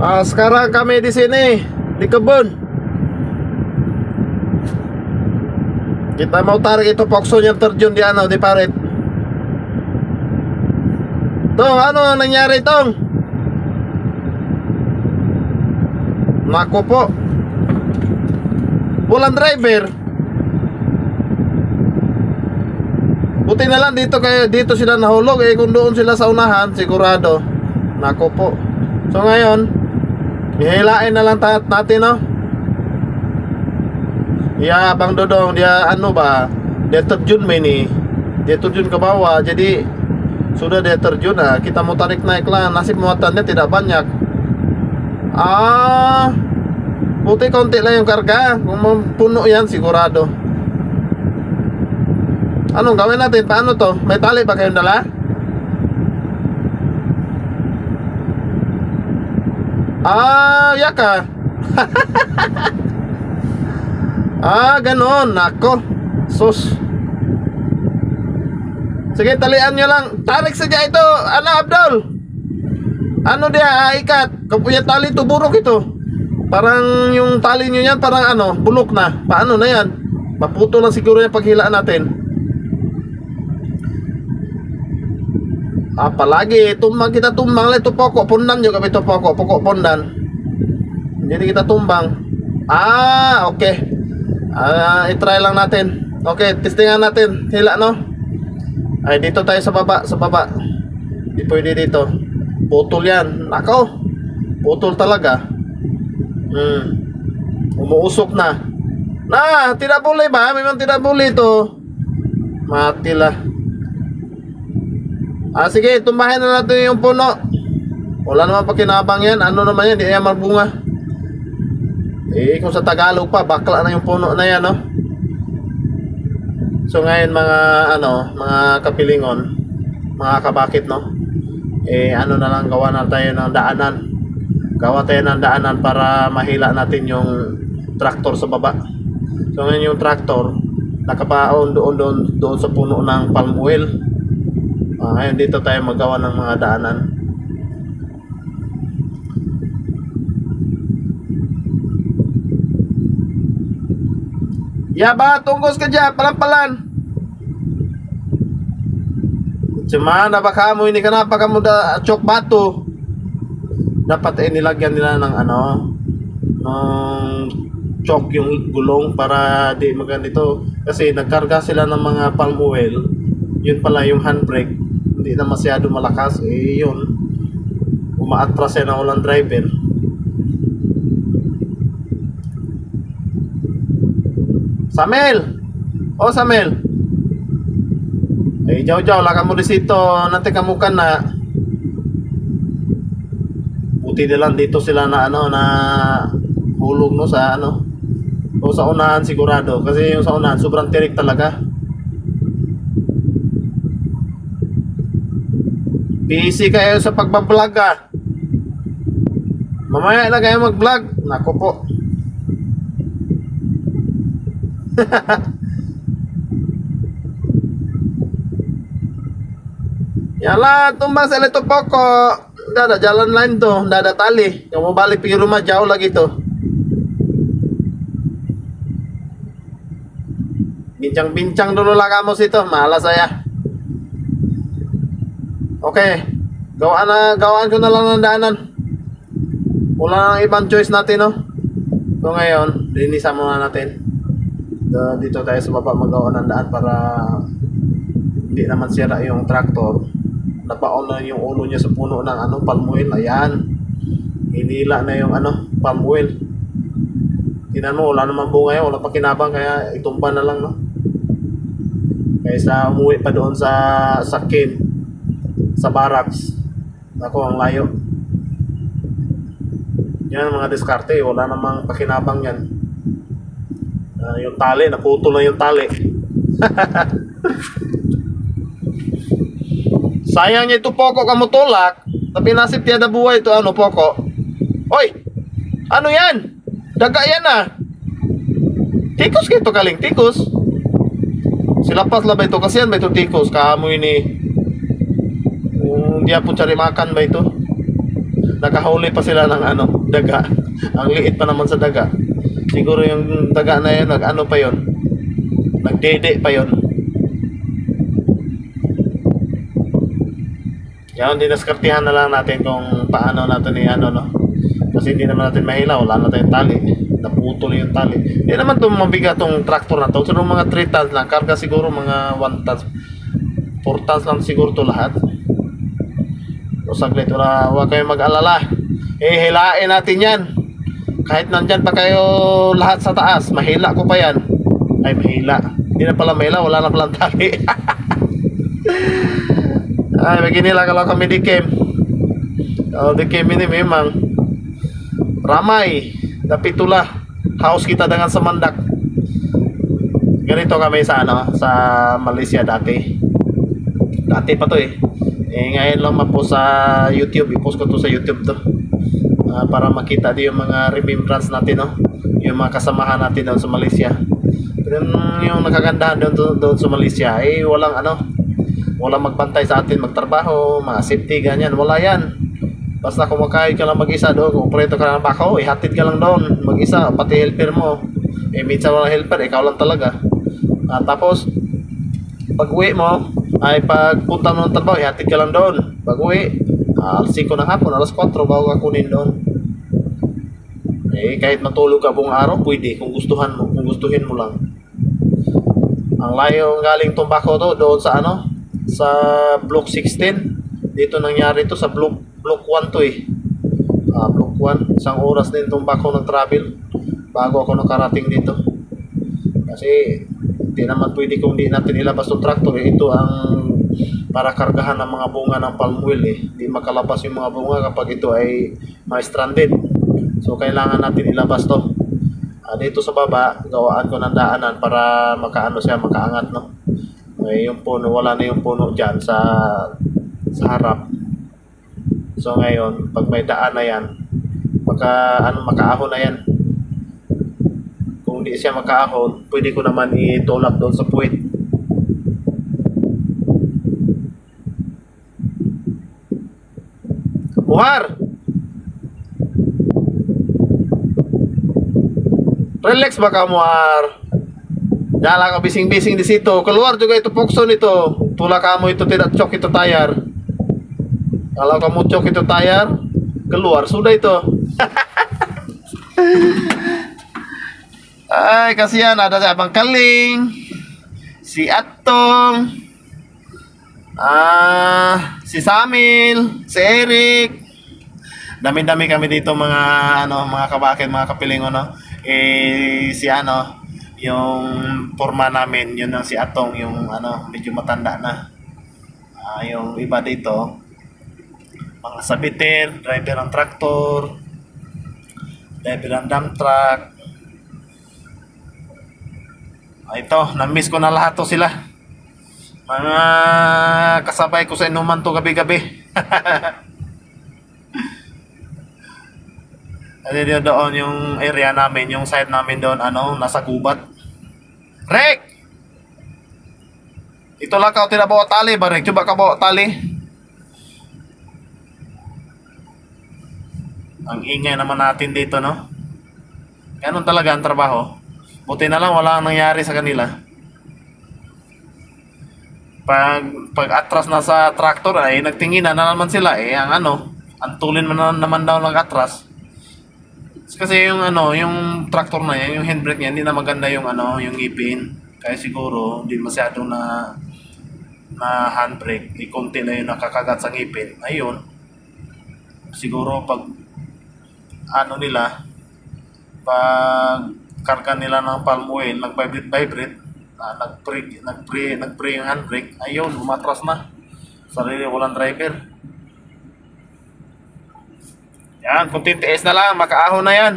Ah, sekarang kami di sini di kebun. Kita mau tarik itu pokso yang terjun di ano di parit. Tong, ano nangyari tong? Nako po. Walang driver. Buti na lang dito kayo dito sila nahulog eh kung doon sila sa unahan sigurado. Nako po. So ngayon, ihilain na lang natin no. Ya, Bang Dodong, dia ano ba? Dia terjun main nih. Dia terjun ke bawah. Jadi sudah dia terjun nah, kita mau tarik naik lah. Nasib muatannya tidak banyak. Ah, buti konti lang yung karga. Kung puno yan, sigurado. Anong gawin natin? Paano to? May tali ba kayong dala? Ah, ya ka. ah, ganon. Nako. Sus. Sige, talian nyo lang. Tarik saja itu. Ano, Abdul? Ano dia, ah, ikat. Kapuya tali to burok ito. Parang yung tali nyo yan, parang ano, bulok na. Paano na yan? Maputo lang siguro yung paghilaan natin. Apalagi, tumbang kita tumbang lah itu pokok pondan juga itu pokok, pokok pondan. Jadi kita tumbang. Ah, oke. Okay. Ah, i-try lang natin. Oke, okay, testingan natin. Hila, no? Ay, dito tayo sa baba, sa baba. Di pwede dito. Putol yan. Nako. Putol talaga. Hmm. Umuusok na. Na, tidak boleh ba? Memang tidak boleh ito. Matilah. Ah, sige, tumbahin na natin yung puno. Wala naman pakinabang yan. Ano naman yan, di yan magbunga. Eh, kung sa Tagalog pa, bakla na yung puno na yan, no? So ngayon mga, ano, mga kapilingon, mga kabakit, no? Eh, ano na lang, gawa na tayo ng daanan. Gawa tayo ng daanan para mahila natin yung traktor sa baba. So ngayon yung traktor, nakapaon doon, doon, doon sa puno ng palm oil. Ah, ngayon dito tayo magawa ng mga daanan. Ya ba, tunggos ka dyan, palan-palan. Cuma ba kamu ini kenapa kamu da cok batu? Dapat eh nilagyan nila ng ano, ng chalk yung gulong para di maganito kasi nagkarga sila ng mga palm oil yun pala yung handbrake hindi na masyado malakas. Eh yun. Umaatras yan ang ulang driver. Samel oh Samel eh jauh-jauh lah kamu di situ nanti kamu kan na. Buti na dito sila na ano na hulog no sa ano o sa unahan sigurado. Kasi yung sa unahan sobrang tirik talaga busy kayo sa pagbablog ah mamaya na kayo mag-vlog nako po Yala, tumbang sa ito poko. Hindi ada jalan lain tuh, tidak ada tali. Yang mau balik pergi rumah jauh lagi tuh. Bincang-bincang dulu lah kamu situ, malas saya. Oke, gawaan na, gawaan ko na lang ng daanan. Wala nang ibang choice natin, no? So ngayon, linisan muna natin. Da- Dito tayo sa baba magawa ng daan para hindi naman sira yung traktor. Nabaon na yung ulo niya sa puno ng ano, palm oil. Ayan. Hinila na yung ano, palm oil. Tingnan mo, wala namang bunga yan, wala pa kinabang, kaya itumba na lang, no? Kaysa umuwi pa doon sa sakin, sa barracks. Ako, ang layo. Yan mga diskarte, wala namang pakinabang yan. Ah, yung tali, naputol na yung tali. Sayang niya ito poko kamutulak. Tapi nasib tiada buhay ito ano poko. Oy! Ano yan? Daga yan ah. Tikus kito kaling tikus. Silapas lah ba ito kasi yan ba ito tikus. Kamu ini. Um, dia pun cari makan ba ito. nakahuli pa sila ng ano, daga. Ang liit pa naman sa daga. Siguro yung daga na yun, nag ano pa yun, nagdede pa yun. Yan, dinaskartihan na lang natin kung paano natin i ano, no? Kasi hindi naman natin mahila, wala na tayong tali. Naputol yung tali. Hindi naman itong mabigat tong traktor na to. So, mga 3 tons lang. Karga siguro mga 1 tons. 4 tons lang siguro to lahat. So, saglit, wala, huwag kayong mag-alala. Eh, hilain natin yan. Kahit nandyan pa kayo lahat sa taas, mahila ko pa yan. Ay, mahila. Hindi na pala mahila, wala na palang tali. Ay, maginila kalau kami di Kim. Kalau di Kim ini memang ramai. Tapi itulah house kita dengan semandak. Ganito kami sa ano, sa Malaysia dati. Dati pa to eh. Eh ngayon lang po sa YouTube, i-post ko to sa YouTube to. Ah, para makita din yung mga remembrance natin, no? Yung mga kasamahan natin doon sa Malaysia. Pero yung, nakagandahan doon, doon, sa Malaysia, eh walang ano, walang magbantay sa atin magtrabaho, mga safety, ganyan, wala yan. Basta kumakain ka lang mag-isa doon, kung preto ka ng bako, ihatid ka lang doon, mag-isa, pati helper mo. Eh, minsan walang helper, ikaw lang talaga. Ah, tapos, pag uwi mo, ay pagpunta mo ng trabaho, ihatid ka lang doon. Pag uwi, alas 5 ng hapon, alas 4, bago ka kunin doon. Eh, kahit matulog ka buong araw, pwede, kung gustuhan mo, kung gustuhin mo lang. Ang layo galing tumbako to, doon sa ano, sa block 16. Dito nangyari to sa block block 1 to eh. Ah, block 1, isang oras din tumbako ng travel bago ako nakarating dito. Kasi hindi naman pwede kung di natin ilabas yung tractor eh. Ito ang para kargahan ng mga bunga ng palm oil eh. Hindi makalabas yung mga bunga kapag ito ay may stranded. So kailangan natin ilabas to. Ah, dito sa baba, gawaan ko ng daanan para makaano siya, makaangat no. Eh, yung puno, wala na yung puno dyan sa sa harap. So ngayon, pag may daan na yan, maka, ano, makaahon na yan. Hindi siya makaahon, pwede ko naman itulak doon sa puwit. Muhar! Relax ba ka, Muhar? Dala ka bising-bising di sito. Keluar juga itu pokso nito. Tula kamu itu tidak cok itu tayar. Kalau kamu cok itu tayar, keluar sudah itu. Ay, kasihan ada si Abang Kaling, si Atong, ah, si Samil, si Eric. Dami-dami kami dito mga ano, mga kabakin, mga kapilingon no. Eh si ano, yung forma namin, yun ang si Atong, yung ano, medyo matanda na. Ah, yung iba dito, mga sabiter, driver ng traktor, driver ng dump truck. Ah, ito, na-miss ko na lahat to sila. Mga kasabay ko sa inuman to gabi-gabi. Ano yun doon yung area namin, yung site namin doon, ano, nasa gubat. Rek! Ito lang ka tidak bawa tali ba, Rek? Coba ka bawa tali. Ang ingay naman natin dito, no? Ganun talaga ang trabaho. Buti na lang wala nang nangyari sa kanila. Pag, pag atras na sa traktor ay nagtinginan na naman sila eh ang ano ang tulin man na, naman daw ng atras kasi yung ano, yung tractor na yan, yung handbrake niya, hindi na maganda yung ano, yung ipin. Kaya siguro, hindi masyado na na handbrake. Di na yung nakakagat sa ngipin. Ayun. Siguro pag ano nila, pag karga nila ng palm oil, nag-vibrate-vibrate, uh, nag-pre, nag-pre, nag-pre yung handbrake, ayun, umatras na. Sarili, walang driver. Yan, kung titiis na lang, makaahon na yan.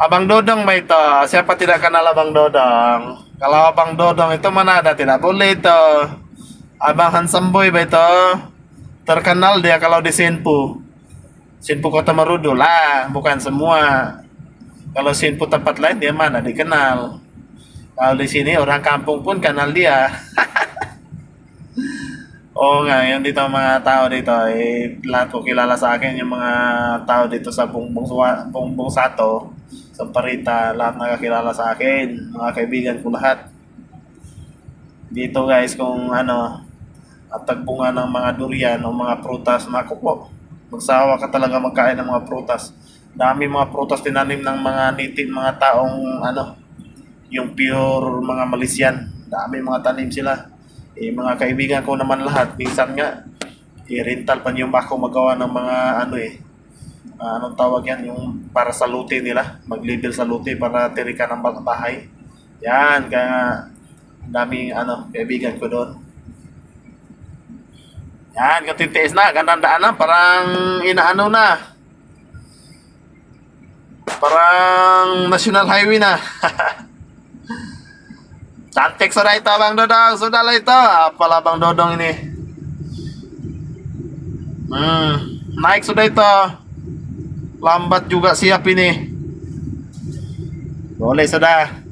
Abang Dodong ba ito? Siapa tidak kenal Abang Dodong? Kalau Abang Dodong itu mana ada? Tidak boleh itu. Abang Handsome Boy ba ito? Terkenal dia kalau di Sinpu. Kota Marudu lah, bukan semua. Kalau Sinpu tempat lain dia mana dikenal. Kalau di sini orang kampung pun kenal dia. Oo nga, yun dito mga tao dito, eh, ko kilala sa akin, yung mga tao dito sa Bungbong, Suwa- Bungbong Sato, sa Parita, lahat nakakilala sa akin, mga kaibigan ko lahat. Dito guys, kung ano, at tagbunga ng mga durian o mga prutas, naku magsawa ka talaga magkain ng mga prutas. Dami mga prutas tinanim ng mga native, mga taong ano, yung pure mga Malaysian. Dami mga tanim sila. Eh, mga kaibigan ko naman lahat, minsan nga, i-rental pa yung bako magawa ng mga ano eh, ah, anong tawag yan, yung para sa luti nila, mag-label sa luti para tirika ng ba- bahay. Yan, kaya daming ano, kaibigan ko doon. Yan, katitiis na, gandang daanan, parang inaano na. Parang national highway na. Cantik sudah itu Bang Dodong, sudahlah itu. Apalah Bang Dodong ini. Hmm, naik sudah itu. Lambat juga siap ini. Boleh sudah.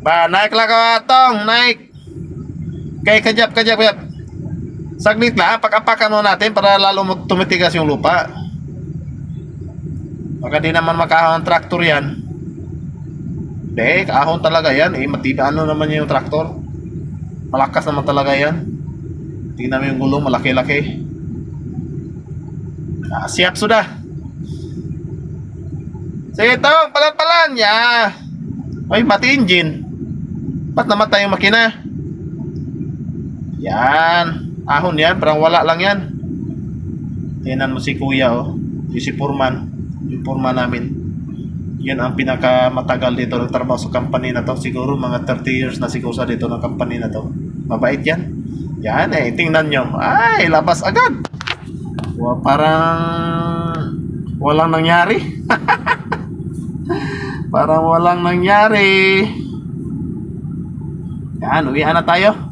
Ba, naiklah kau Atong, naik. Oke, kejap, kejap, kejap. Saglit lang, apak-apakan mo natin para lalo tumitigas yung lupa. Baka di naman makahon traktor yan. Hindi, kahon talaga yan. Eh, matiba ano naman yung traktor. Malakas naman talaga yan. Tingnan mo yung gulong, malaki-laki. Ah, siap sudah. Sige, tong, palan-palan. Ya. Ay, mati engine. Ba't namatay yung makina? Yan. Ahon yan, parang wala lang yan. Tingnan mo si kuya, oh. Yung si Purman. Yung Purman namin. Yan ang pinakamatagal dito ng trabaho sa company na to. Siguro mga 30 years na siguro sa dito ng company na to. Mabait yan. Yan eh, tingnan nyo. Ay, labas agad. Wa, parang walang nangyari. parang walang nangyari. Yan, uwian na tayo.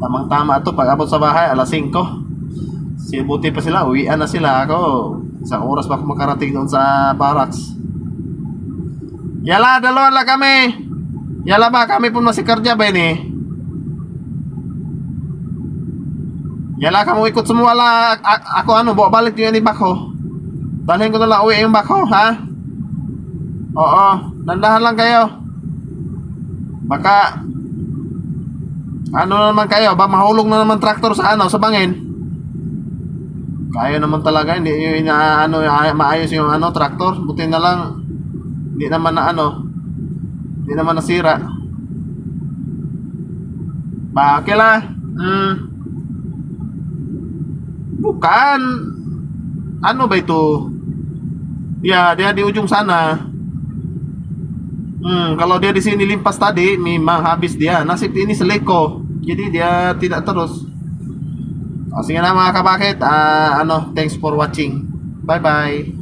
Tamang-tama ito. Pag abot sa bahay, alas 5. Sibuti pa sila, uwian na sila. Ako, isang oras pa ako makarating doon sa barracks. Yala, dalawa lang kami. Yala ba, kami pun masih kerja ba ini? Yala, kamu ikut semua lah. A- ako ano, bawa balik yung ini bako. Dalhin ko na lang uwi yung bako, ha? Oo, dandahan lang kayo. Baka, ano na naman kayo, ba mahulog na naman traktor sa ano, sa bangin. Kaya naman talaga, hindi yung ina, ano, maayos yung ano, traktor. Buti na lang, hindi naman na ano, hindi naman nasira. Bakit lah? Hmm. Bukan. Ano ba ito? Ya, dia di ujung sana. Hmm, kalau dia di sini limpas tadi, memang habis dia. Nasib ini seleko. Jadi dia tidak terus. O, sige na mga kabakit. Ah, ano, thanks for watching. Bye-bye.